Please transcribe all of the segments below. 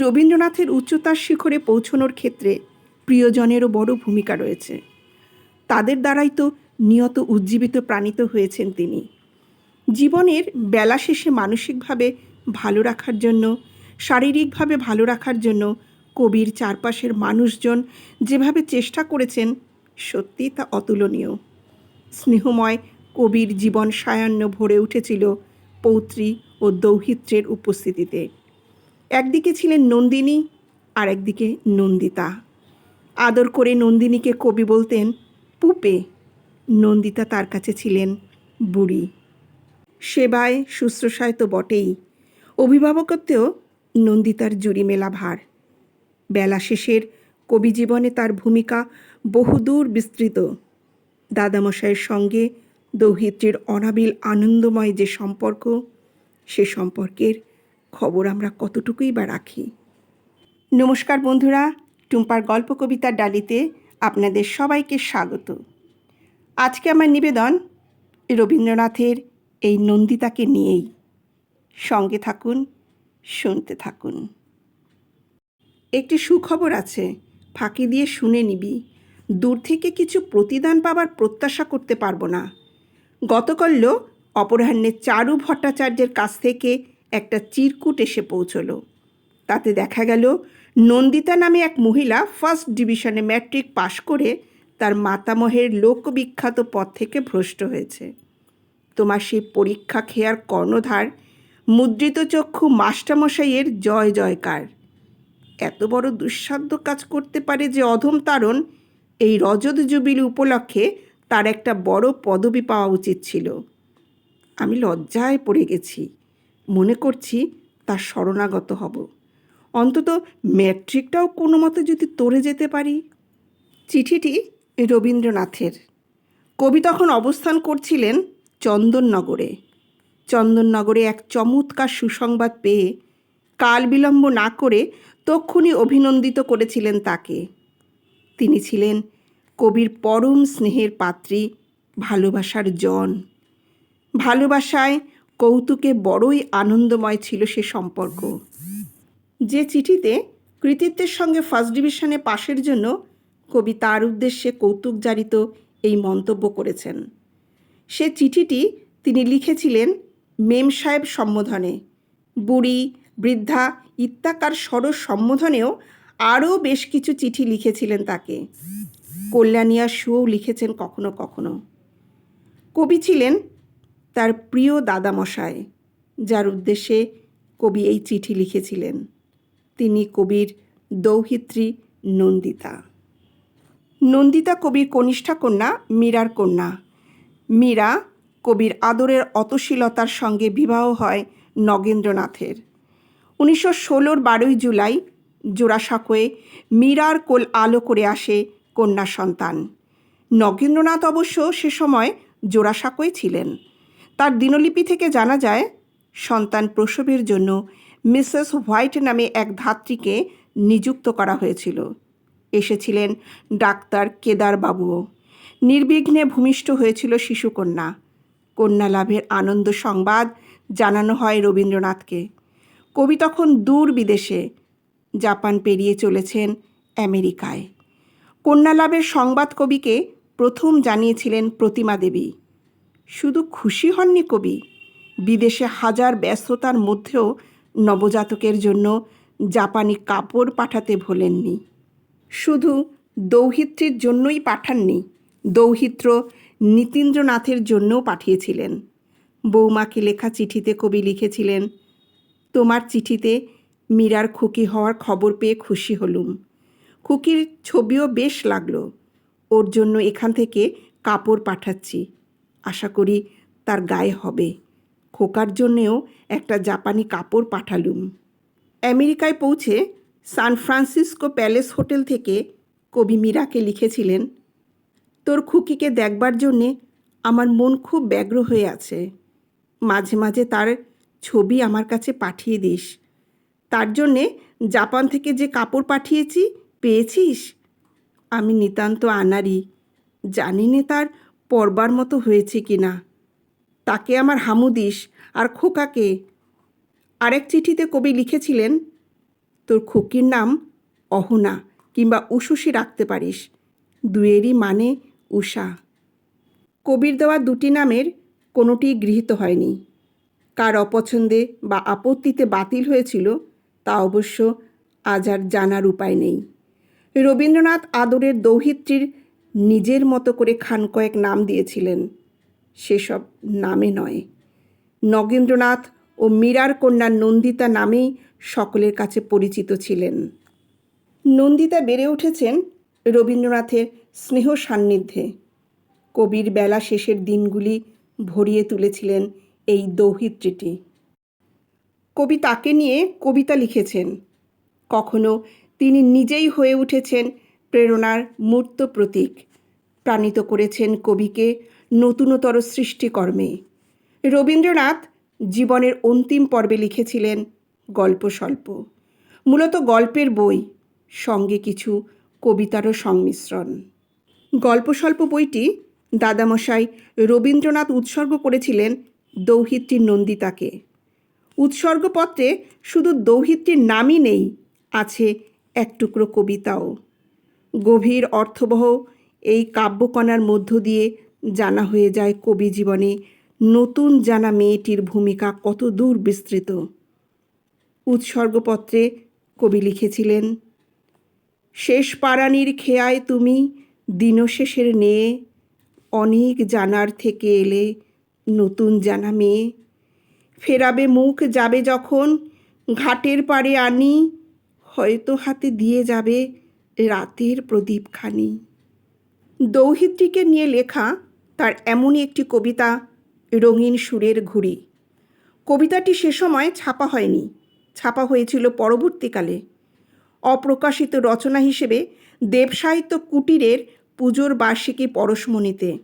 রবীন্দ্রনাথের উচ্চতার শিখরে পৌঁছনোর ক্ষেত্রে প্রিয়জনেরও বড় ভূমিকা রয়েছে। তাদের দ্বারাই তো নিয়ত উজ্জীবিত প্রাণিত হয়েছেন তিনি। জীবনের বেলা শেষে মানসিকভাবে ভালো রাখার জন্য, শারীরিকভাবে ভালো রাখার জন্য কবির চারপাশের মানুষজন যেভাবে চেষ্টা করেছেন, সত্যি তা অতুলনীয়। স্নেহময় কবির জীবন সায়ান্ন ভরে উঠেছিল পৌত্রী ও দৌহিত্রের উপস্থিতিতে। একদিকে ছিলেন নন্দিনী আর একদিকে নন্দিতা। আদর করে নন্দিনীকে কবি বলতেন, পুপে, নন্দিতা তার কাছে ছিলেন বুড়ি। সেবায় শুশ্রূষায় তো বটেই, অভিভাবকত্বেও নন্দিতার জুড়ি মেলা ভার। বেলা শেষের কবি জীবনে তার ভূমিকা বহুদূর বিস্তৃত। দাদামশাইয়ের সঙ্গে দৌহিত্রীর অনাবিল আনন্দময় যে সম্পর্ক, সে সম্পর্কের খবর আমরা কতটুকুই বা রাখি। নমস্কার বন্ধুরা, টুম্পার গল্প কবিতার ডালিতে আপনাদের সবাইকে স্বাগত। আজকে আমার নিবেদন রবীন্দ্রনাথের এই নন্দিতাকে নিয়েই। সঙ্গে থাকুন, শুনতে থাকুন। একটি সুখবর আছে, ফাঁকি দিয়ে শুনে নিবি। দূর থেকে কিছু প্রতিদান পাবার প্রত্যাশা করতে পারব না। গতকাল্য অপরাহ্নে চারু ভট্টাচার্যের কাছ থেকে একটা চিরকুট এসে পৌঁছলো। তাতে দেখা গেল, নন্দিতা নামে এক মহিলা ফার্স্ট ডিভিশনে ম্যাট্রিক পাশ করে তার মাতামহের লোকবিখ্যাত পদ থেকে ভ্রষ্ট হয়েছে। তোমার সেই পরীক্ষা খেয়ার কর্ণধার, মুদ্রিত চক্ষু মাস্টারমশাইয়ের জয় জয়কার। এত বড় দুঃসাধ্য কাজ করতে পারে যে অধম তারণ, এই রজত জুবিলি উপলক্ষে তার একটা বড় পদবি পাওয়া উচিত ছিল। আমি লজ্জায় পড়ে গেছি। মনে করছি তার শরণাগত হব। অন্তত ম্যাট্রিকটাও কোনো মতে যদি তরে যেতে পারি। চিঠিটি রবীন্দ্রনাথের। কবি তখন অবস্থান করছিলেন চন্দননগরে। চন্দননগরে এক চমৎকার সুসংবাদ পেয়ে কাল বিলম্ব না করে তক্ষুনি অভিনন্দিত করেছিলেন তাকে। তিনি ছিলেন কবির পরম স্নেহের পাত্রী, ভালোবাসার জন। ভালোবাসায় কৌতুকে বড়ই আনন্দময় ছিল সে সম্পর্ক। যে চিঠিতে কৃতিত্বের সঙ্গে ফার্স্ট ডিভিশনে পাশের জন্য কবি তার উদ্দেশ্যে কৌতুক জারিত এই মন্তব্য করেছেন। সে চিঠিটি তিনি লিখেছিলেন মেম সাহেব সম্বোধনে। বুড়ি, বৃদ্ধা ইত্যাকার সরস সম্বোধনেও আরও বেশ কিছু চিঠি লিখেছিলেন তাকে। কল্যাণিয়া সুও লিখেছেন কখনো কখনো। কবি ছিলেন তার প্রিয় দাদামশায় যার উদ্দেশ্যে কবি এই চিঠি লিখেছিলেন। তিনি কবির দৌহিত্রী নন্দিতা। নন্দিতা কবির কনিষ্ঠা কন্যা, মীরার কন্যা। মীরা কবির আদরের অতশীলতার সঙ্গে বিবাহ হয় নগেন্দ্রনাথের। উনিশশো ষোলোর বারোই জুলাই জোড়াসাঁকোয়ে মীরার কোল আলো করে আসে কন্যা সন্তান। নগেন্দ্রনাথ অবশ্য সে সময় জোড়াসাঁকোয় ছিলেন। তার দিনলিপি থেকে জানা যায়, সন্তান প্রসবের জন্য মিসেস হোয়াইট নামে এক ধাত্রীকে নিযুক্ত করা হয়েছিল। এসেছিলেন ডাক্তার কেদারবাবুও। নির্বিঘ্নে ভূমিষ্ঠ হয়েছিল শিশুকন্যা। কন্যা লাভের আনন্দ সংবাদ জানানো হয় রবীন্দ্রনাথকে। কবি তখন দূর বিদেশে, জাপান পেরিয়ে চলেছেন আমেরিকায়। কন্যা লাভের সংবাদ কবিকে প্রথম জানিয়েছিলেন প্রতিমা দেবী। শুধু খুশি হননি কবি। বিদেশে হাজার ব্যস্ততার মধ্যেও নবজাতকের জন্য জাপানি কাপড় পাঠাতে ভোলেননি। শুধু দৌহিত্রীর জন্যই পাঠাননি, দৌহিত্র নীতীন্দ্রনাথের জন্যও পাঠিয়েছিলেন। বৌমাকে লেখা চিঠিতে কবি লিখেছিলেন, তোমার চিঠিতে মীরার খুকি হওয়ার খবর পেয়ে খুশি হলুম। খুকির ছবিও বেশ লাগল। ওর জন্য এখান থেকে কাপড় পাঠাচ্ছি। আশা করি তার গায়ে হবে। খোকার জন্যেও একটা জাপানি কাপড় পাঠালুম। আমেরিকায় পৌঁছে সান ফ্রান্সিসকো প্যালেস হোটেল থেকে কবি মীরাকে লিখেছিলেন, তোর খুকিকে দেখবার জন্যে আমার মন খুব ব্যগ্র হয়ে আছে। মাঝে মাঝে তার ছবি আমার কাছে পাঠিয়ে দিস। তার জন্যে জাপান থেকে যে কাপড় পাঠিয়েছি, পেয়েছিস? আমি নিতান্ত আনারি জানি নে তার পরবার মতো হয়েছে কি না? তাকে আমার হামুদিস আর খোকাকে। আরেক চিঠিতে কবি লিখেছিলেন, তোর খুকির নাম অহনা কিংবা উষুষি রাখতে পারিস। দুয়েরই মানে উষা। কবির দেওয়া দুটি নামের কোনোটিই গৃহীত হয়নি। কার অপছন্দে বা আপত্তিতে বাতিল হয়েছিল তা অবশ্য আজ আর জানার উপায় নেই। রবীন্দ্রনাথ আদরের দৌহিত্রীর নিজের মতো করে খান কয়েক নাম দিয়েছিলেন। সেসব নামে নয়। নগেন্দ্রনাথ ও মীরার কন্যা নন্দিতা নামেই সকলের কাছে পরিচিত ছিলেন। নন্দিতা বেড়ে উঠেছেন রবীন্দ্রনাথের স্নেহ সান্নিধ্যে কবির বেলা শেষের দিনগুলি ভরিয়ে তুলেছিলেন এই দৌহিত্রীটি। কবি তাকে নিয়ে কবিতা লিখেছেন। কখনো তিনি নিজেই হয়ে উঠেছেন প্রেরণার মূর্ত প্রতীক। প্রাণিত করেছেন কবিকে নতুনতর সৃষ্টিকর্মে। রবীন্দ্রনাথ জীবনের অন্তিম পর্বে লিখেছিলেন গল্প স্বল্প। মূলত গল্পের বই, সঙ্গে কিছু কবিতারও সংমিশ্রণ। গল্প স্বল্প বইটি দাদামশাই রবীন্দ্রনাথ উৎসর্গ করেছিলেন দৌহিত্রী নন্দিতাকে। উৎসর্গপত্রে শুধু দৌহিত্রীর নামই নেই, আছে এক টুকরো কবিতাও। গভীর অর্থবহ এই কাব্যকণার মধ্য দিয়ে জানা হয়ে যায় কবি জীবনে নতুন জানা মেয়েটির ভূমিকা কত দূর বিস্তৃত। উৎসর্গপত্রে কবি লিখেছিলেন, শেষ পারানির খেয়ায় তুমি দিনশেষের নিয়ে, অনেক জানার থেকে এলে নতুন জানা মেয়ে। ফেরাবে মুখ যাবে যখন, ঘাটের পাড়ে আনি, হয়তো হাতে দিয়ে যাবে রাতের প্রদীপখানি দৌহিত্রীকে নিয়ে লেখা তার এমনই একটি কবিতা, রঙিন সুরের ঘুড়ি। কবিতাটি সে সময় ছাপা হয়নি, ছাপা হয়েছিল পরবর্তীকালে। অপ্রকাশিত রচনা হিসেবে দেবসাহিত্য কুটিরের পুজোর বার্ষিকী পরশমণিতে।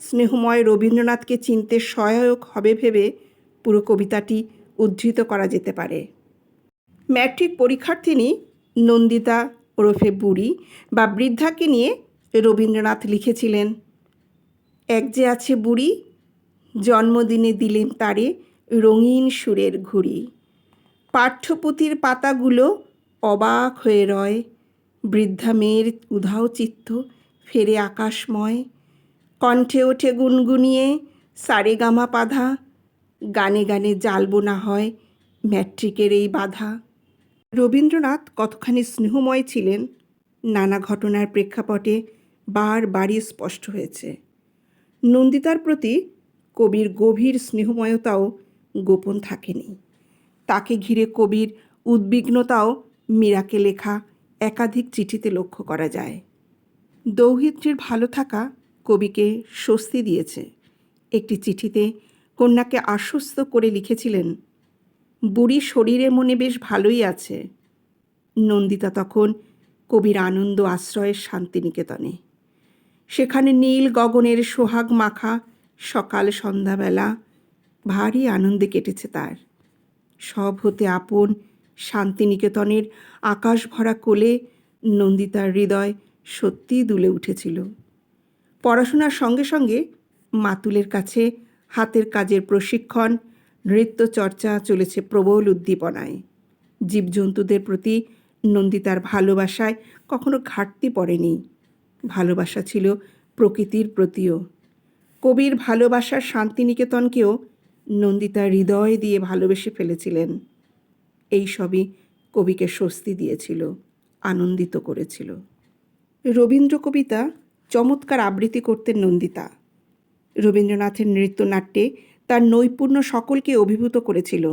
স্নেহময় রবীন্দ্রনাথকে চিনতে সহায়ক হবে ভেবে পুরো কবিতাটি উদ্ধৃত করা যেতে পারে। ম্যাট্রিক পরীক্ষার্থিনী নন্দিতা ওরফে বুড়ি বা বৃদ্ধাকে নিয়ে রবীন্দ্রনাথ লিখেছিলেন। এক যে আছে বুড়ি, জন্মদিনে দিলেন তারে রঙিন সুরের ঘুড়ি। পাঠ্যপুথির পাতাগুলো অবাক হয়ে রয়, বৃদ্ধা মেয়ের উধাও চিত্ত ফেরে আকাশময়। কণ্ঠে ওঠে গুনগুনিয়ে সারেগামা পাধা গানে গানে জ্বালবো না হয় ম্যাট্রিকের এই বাধা। রবীন্দ্রনাথ কতখানি স্নেহময় ছিলেন, নানা ঘটনার প্রেক্ষাপটে বারবারই স্পষ্ট হয়েছে। নন্দিতার প্রতি কবির গভীর স্নেহময়তাও গোপন থাকেনি। তাকে ঘিরে কবির উদ্বিগ্নতাও মীরাকে লেখা একাধিক চিঠিতে লক্ষ্য করা যায়। দৌহিত্রীর ভালো থাকা কবিকে স্বস্তি দিয়েছে। একটি চিঠিতে কন্যাকে আশ্বস্ত করে লিখেছিলেন বুড়ি শরীরে মনে বেশ ভালোই আছে। নন্দিতা তখন কবির আনন্দ আশ্রয়ের শান্তিনিকেতনে। সেখানে নীল গগনের সোহাগ মাখা সকাল সন্ধ্যাবেলা ভারী আনন্দে কেটেছে তার। সব হতে আপন শান্তিনিকেতনের আকাশ ভরা কোলে নন্দিতার হৃদয় সত্যিই দুলে উঠেছিল। পড়াশোনার সঙ্গে সঙ্গে মাতুলের কাছে হাতের কাজের প্রশিক্ষণ নৃত্য চর্চা চলেছে প্রবল উদ্দীপনায়। জীবজন্তুদের প্রতি নন্দিতার ভালোবাসায় কখনো ঘাটতি পড়েনি। ভালোবাসা ছিল প্রকৃতির প্রতিও। কবির ভালোবাসার শান্তিনিকেতনকেও নন্দিতা হৃদয় দিয়ে ভালোবেসে ফেলেছিলেন। এই সবই কবিকে স্বস্তি দিয়েছিল, আনন্দিত করেছিল। রবীন্দ্র কবিতা চমৎকার আবৃত্তি করতেন নন্দিতা। রবীন্দ্রনাথের নৃত্যনাট্যে তার নৈপুণ্য সকলকে অভিভূত করেছিল।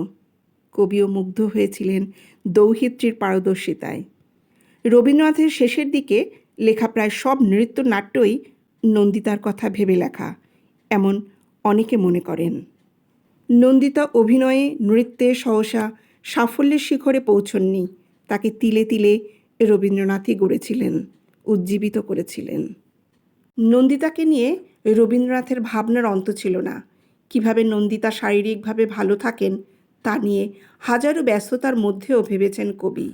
কবিও মুগ্ধ হয়েছিলেন দৌহিত্রীর পারদর্শিতায়। রবীন্দ্রনাথের শেষের দিকে লেখা প্রায় সব নৃত্যনাট্যই নন্দিতার কথা ভেবে লেখা, এমন অনেকে মনে করেন। নন্দিতা অভিনয়ে নৃত্যে সহসা সাফল্যের শিখরে পৌঁছননি, তাকে তিলে তিলে রবীন্দ্রনাথই গড়েছিলেন, উজ্জীবিত করেছিলেন। নন্দিতাকে নিয়ে রবীন্দ্রনাথের ভাবনার অন্ত ছিল না কীভাবে নন্দিতা শারীরিকভাবে ভালো থাকেন তা নিয়ে হাজারো ব্যস্ততার মধ্যেও ভেবেছেন কবি।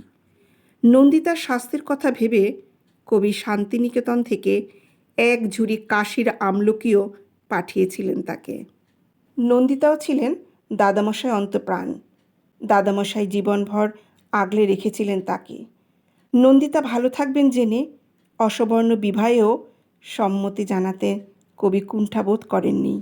নন্দিতার স্বাস্থ্যের কথা ভেবে কবি শান্তিনিকেতন থেকে এক ঝুড়ি কাশির আমলকিও পাঠিয়েছিলেন তাকে। নন্দিতাও ছিলেন দাদামশাই অন্তপ্রাণ। দাদামশাই জীবনভর আগলে রেখেছিলেন তাকে। নন্দিতা ভালো থাকবেন জেনে অসবর্ণ বিবাহেও সম্মতি জানাতে কবি কুণ্ঠাবোধ করেননি।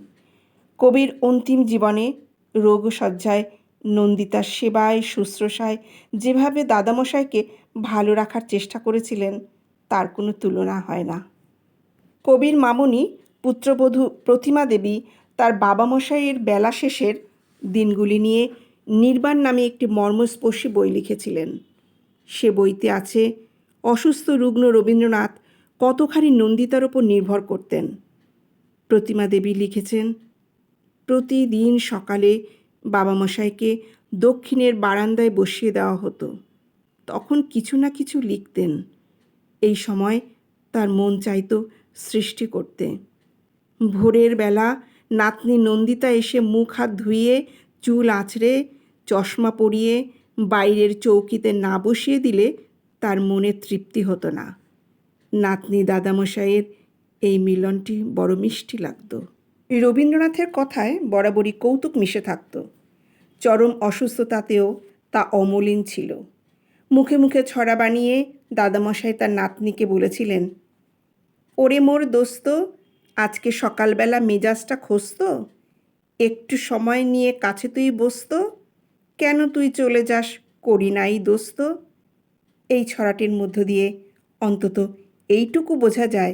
কবির অন্তিম জীবনে রোগশয্যায়, নন্দিতার সেবায়, শুশ্রূষায়, যেভাবে দাদামশাইকে ভালো রাখার চেষ্টা করেছিলেন, তার কোনো তুলনা হয় না। কবির মামনি, পুত্রবধূ প্রতিমা দেবী, তার বাবা মশাইয়ের বেলা শেষের দিনগুলি নিয়ে নির্বাণ নামে একটি মর্মস্পর্শী বই লিখেছিলেন। সে বইতে আছে, অসুস্থ রুগ্ন রবীন্দ্রনাথ কতখানি নন্দিতার ওপর নির্ভর করতেন? প্রতিমা দেবী লিখেছেন প্রতিদিন সকালে বাবা মশাইকে দক্ষিণের বারান্দায় বসিয়ে দেওয়া হতো। তখন কিছু না কিছু লিখতেন। এই সময় তার মন চাইতো সৃষ্টি করতে। ভোরের বেলা নাতনি নন্দিতা এসে মুখ হাত ধুইয়ে চুল আঁচড়ে, চশমা পরিয়ে বাইরের চৌকিতে না বসিয়ে দিলে তার মনে তৃপ্তি হতো না। নাতনি দাদামশাইয়ের এই মিলনটি বড় মিষ্টি লাগতো। রবীন্দ্রনাথের কথায় বরাবরই কৌতুক মিশে থাকত। চরম অসুস্থতাতেও তা অমলিন ছিল। মুখে মুখে ছড়া বানিয়ে দাদামশাই তার নাতনিকে বলেছিলেন, ওরে মোর দোস্ত, আজকে সকালবেলা মেজাজটা খসত একটু সময় নিয়ে কাছে তুই বসত? কেন তুই চলে যাস করি নাই দোস্ত? এই ছড়াটির মধ্য দিয়ে অন্তত এইটুকু বোঝা যায়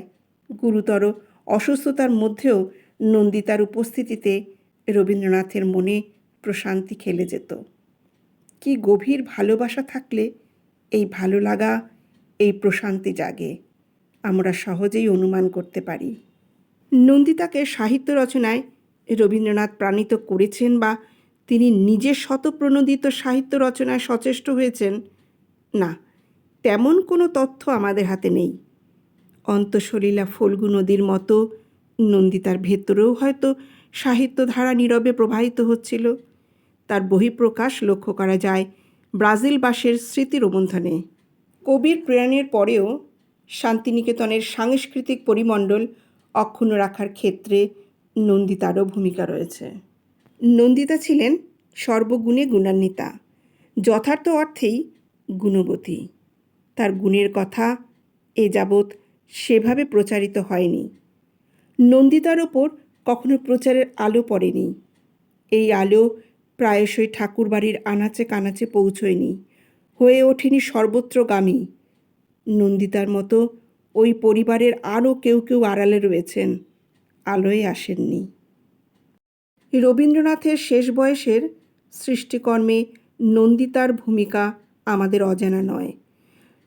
গুরুতর অসুস্থতার মধ্যেও নন্দিতার উপস্থিতিতে রবীন্দ্রনাথের মনে প্রশান্তি খেলে যেত। কি গভীর ভালোবাসা থাকলে এই ভালো লাগা, এই প্রশান্তি জাগে, আমরা সহজেই অনুমান করতে পারি। নন্দিতাকে সাহিত্য রচনায় রবীন্দ্রনাথ প্রাণিত করেছেন বা তিনি নিজে শতপ্রণোদিত সাহিত্য রচনায় সচেষ্ট হয়েছেন? না, তেমন কোনো তথ্য আমাদের হাতে নেই। অন্তঃসলীলা ফল্গু নদীর মতো নন্দিতার ভেতরেও হয়তো সাহিত্যধারা নীরবে প্রবাহিত হচ্ছিল। তার বহিঃপ্রকাশ লক্ষ্য করা যায় ব্রাজিলবাসের স্মৃতি রোমন্থনে। কবির প্রেরণের পরেও শান্তিনিকেতনের সাংস্কৃতিক পরিমণ্ডল অক্ষুণ্ণ রাখার ক্ষেত্রে নন্দিতারও ভূমিকা রয়েছে। নন্দিতা ছিলেন সর্বগুণে গুণান্বিতা, যথার্থ অর্থেই গুণবতী। তার গুণের কথা এ যাবৎ সেভাবে প্রচারিত হয়নি। নন্দিতার ওপর কখনো প্রচারের আলো পড়েনি। এই আলো প্রায়শই ঠাকুরবাড়ির আনাচে কানাচে পৌঁছয়নি, হয়ে ওঠেনি সর্বত্রগামী। নন্দিতার মতো ওই পরিবারের আরও কেউ কেউ আড়ালে রয়েছেন, আলোয় আসেননি। রবীন্দ্রনাথের শেষ বয়সের সৃষ্টিকর্মে নন্দিতার ভূমিকা আমাদের অজানা নয়।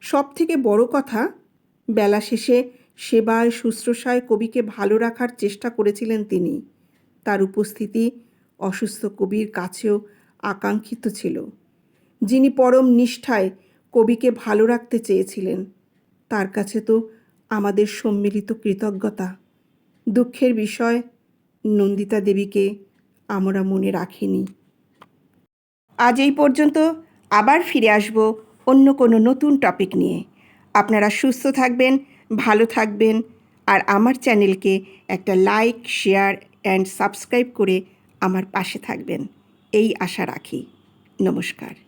সব থেকে বড় কথা, বেলা শেষে সেবায় শুশ্রূষায় কবিকে ভালো রাখার চেষ্টা করেছিলেন তিনি। তার উপস্থিতি অসুস্থ কবির কাছেও আকাঙ্ক্ষিত ছিল। যিনি পরম নিষ্ঠায় কবিকে ভালো রাখতে চেয়েছিলেন, তার কাছে তো আমাদের সম্মিলিত কৃতজ্ঞতা। দুঃখের বিষয় নন্দিতা দেবীকে আমরা মনে রাখিনি। আজ এই পর্যন্ত আবার ফিরে আসব অন্য কোনো নতুন টপিক নিয়ে। আপনারা সুস্থ থাকবেন ভালো থাকবেন আর আমার চ্যানেলকে একটা লাইক, শেয়ার অ্যান্ড সাবস্ক্রাইব করে আমার পাশে থাকবেন। এই আশা রাখি। নমস্কার।